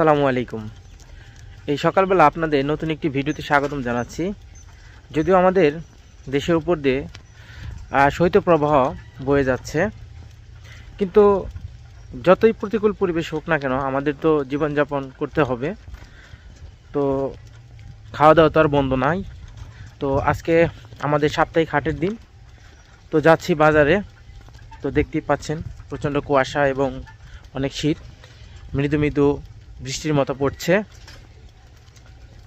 আসসালামু আলাইকুম। এই সকালবেলা আপনাদের নতুন একটি ভিডিওতে স্বাগতম জানাচ্ছি। যদিও আমাদের দেশের উপর দিয়ে শৈত্যপ্রবাহ বয়ে যাচ্ছে, কিন্তু যতই প্রতিকূল পরিবেশ হোক না কেন, আমাদের তো জীবনযাপন করতে হবে। তো খাওয়া দাওয়া তো আর বন্ধ নাই। তো আজকে আমাদের সাপ্তাহিক হাটের দিন। তো যাচ্ছি বাজারে। তো দেখতেই পাচ্ছেন, প্রচণ্ড কুয়াশা এবং অনেক শীত, মৃদু মৃদু বৃষ্টির মতো পড়ছে।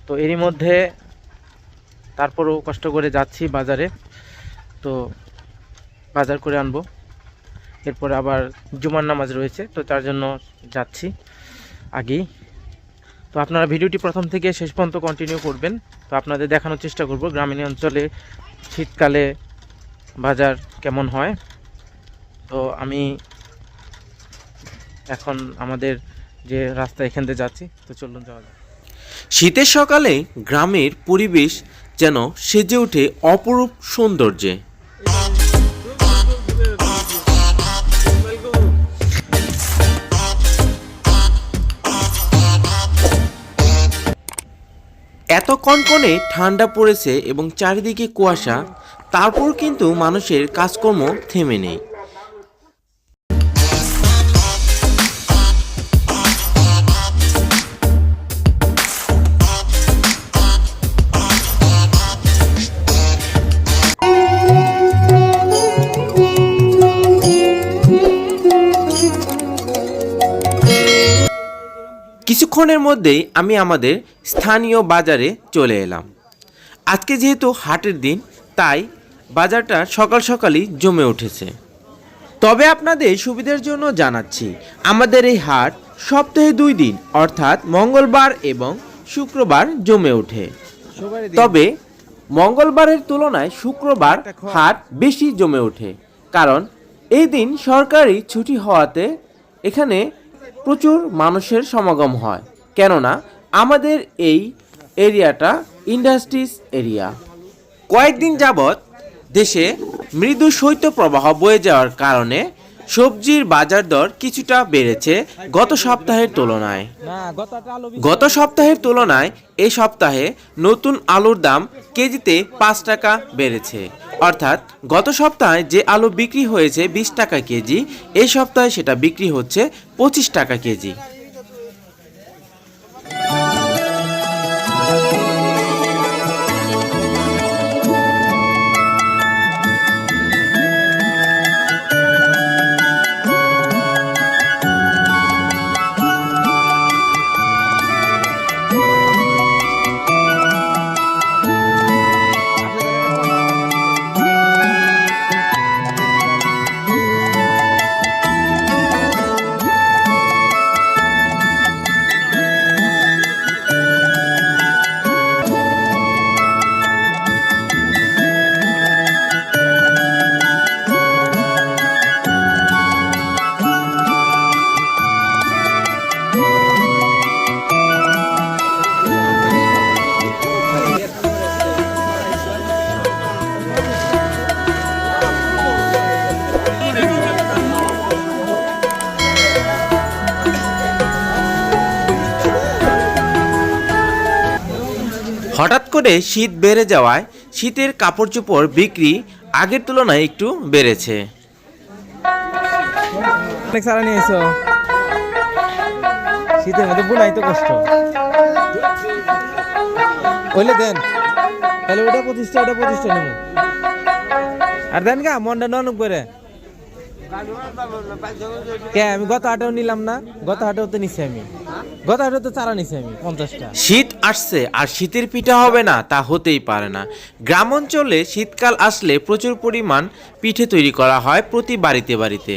তো এরই মধ্যে তারপরও কষ্ট করে যাচ্ছি বাজারে। তো বাজার করে আনব। এরপর আবার জুমার নামাজ রয়েছে, তো তার জন্য যাচ্ছি আগেই। তো আপনারা ভিডিওটি প্রথম থেকে শেষ পর্যন্ত কন্টিনিউ করবেন। তো আপনাদের দেখানোর চেষ্টা করব, গ্রামীণ অঞ্চলে শীতকালে বাজার কেমন হয়। তো আমি এখন আমাদের যে রাস্তা এখান থেকে যাচ্ছি, তো চলুন যাওয়া যাক। শীতের সকালে গ্রামের পরিবেশ যেন সেজে ওঠে অপরূপ সৌন্দর্যে। এত কনকনে ঠান্ডা পড়েছে এবং চারিদিকে কুয়াশা, তারপর কিন্তু মানুষের কাজকর্ম থেমে নেই। কিছুক্ষণের মধ্যেই আমি আমাদের স্থানীয় বাজারে চলে এলাম। আজকে যেহেতু হাটের দিন তাই বাজারটা সকাল সকালই জমে উঠেছে। তবে আপনাদের সুবিধার জন্য জানাচ্ছি আমাদের এই হাট সপ্তাহে দুই দিন অর্থাৎ মঙ্গলবার এবং শুক্রবার জমে ওঠে। তবে মঙ্গলবারের তুলনায় শুক্রবার হাট বেশি জমে ওঠে কারণ এই দিন সরকারি ছুটি হওয়াতে এখানে প্রচুর মানুষের সমাগম হয়। কেননা, আমাদের এই এরিয়াটা ইন্ডাস্ট্রিজ এরিয়া। কয়েকদিন যাবৎ দেশে মৃদু শৈত্যপ্রবাহ বয়ে যাওয়ার কারণে সবজির বাজার দর কিছুটা বেড়েছে গত সপ্তাহের তুলনায়। গত সপ্তাহের তুলনায় এই সপ্তাহে নতুন আলুর দাম কেজিতে পাঁচ টাকা বেড়েছে। অর্থাৎ, গত সপ্তাহে যে আলু বিক্রি হয়েছে বিশ টাকা কেজি এই সপ্তাহে সেটা বিক্রি হচ্ছে পঁচিশ টাকা কেজি। করে শীত বেড়ে যাওয়ায় শীতের কাপড় চোপড় বিক্রি আগের তুলনায় একটু বেড়েছে। অনেক শীতের মধ্যে বুনাই তো কষ্ট। ওইলে দেন। তাহলে ওটা প্রতিষ্ঠা ওটা প্রতিষ্ঠা নেব। আর দেন গা, মনটা নরম করে। কে, আমি গত হাটেও নিলাম না, গত হাটেও তো নিছি আমি। গত তো চারা নিছি আমি পঞ্চাশটা। শীত আসছে আর শীতের পিঠা হবে না তা হতেই পারে না। গ্রাম অঞ্চলে শীতকাল আসলে প্রচুর পরিমাণ পিঠে তৈরি করা হয় প্রতি বাড়িতে বাড়িতে।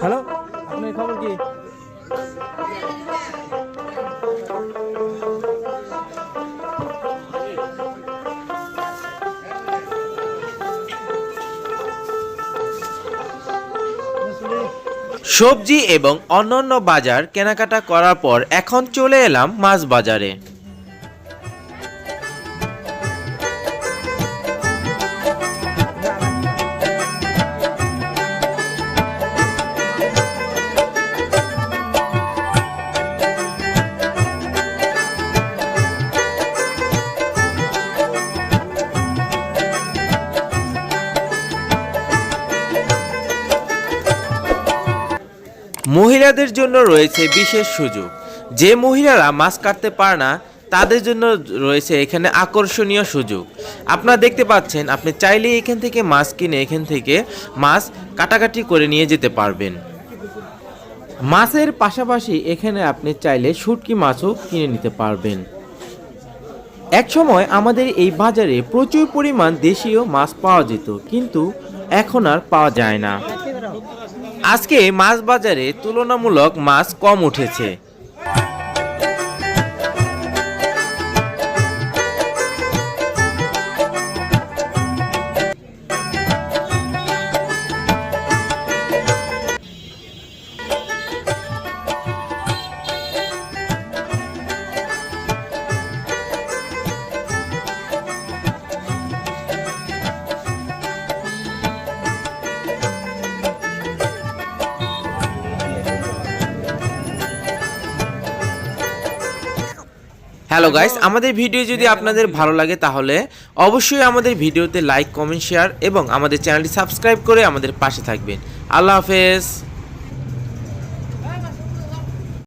হ্যালো আপনার খবর কি? সবজি এবং অন্যান্য বাজার কেনাকাটা করার পর এখন চলে এলাম মাছ বাজারে। মহিলাদের জন্য রয়েছে বিশেষ সুযোগ। যে মহিলারা মাছ কাটতে পারে না, তাদের জন্য রয়েছে এখানে আকর্ষণীয় সুযোগ। আপনারা দেখতে পাচ্ছেন, আপনি চাইলেই এখান থেকে মাছ কিনে এখান থেকে মাছ কাটাকাটি করে নিয়ে যেতে পারবেন। মাছের পাশাপাশি এখানে আপনি চাইলে শুটকি মাছও কিনে নিতে পারবেন। এক সময় আমাদের এই বাজারে প্রচুর পরিমাণ দেশীয় মাছ পাওয়া যেত, কিন্তু এখন আর পাওয়া যায় না। আজকে মাছ বাজারে তুলনামূলক মাছ কম উঠেছে। হ্যালো গাইস আমাদের ভিডিও যদি আপনাদের ভালো লাগে তাহলে অবশ্যই আমাদের ভিডিওতে লাইক কমেন্ট শেয়ার এবং আমাদের চ্যানেলটি সাবস্ক্রাইব করে আমাদের পাশে থাকবেন। আল্লাহ হাফেজ।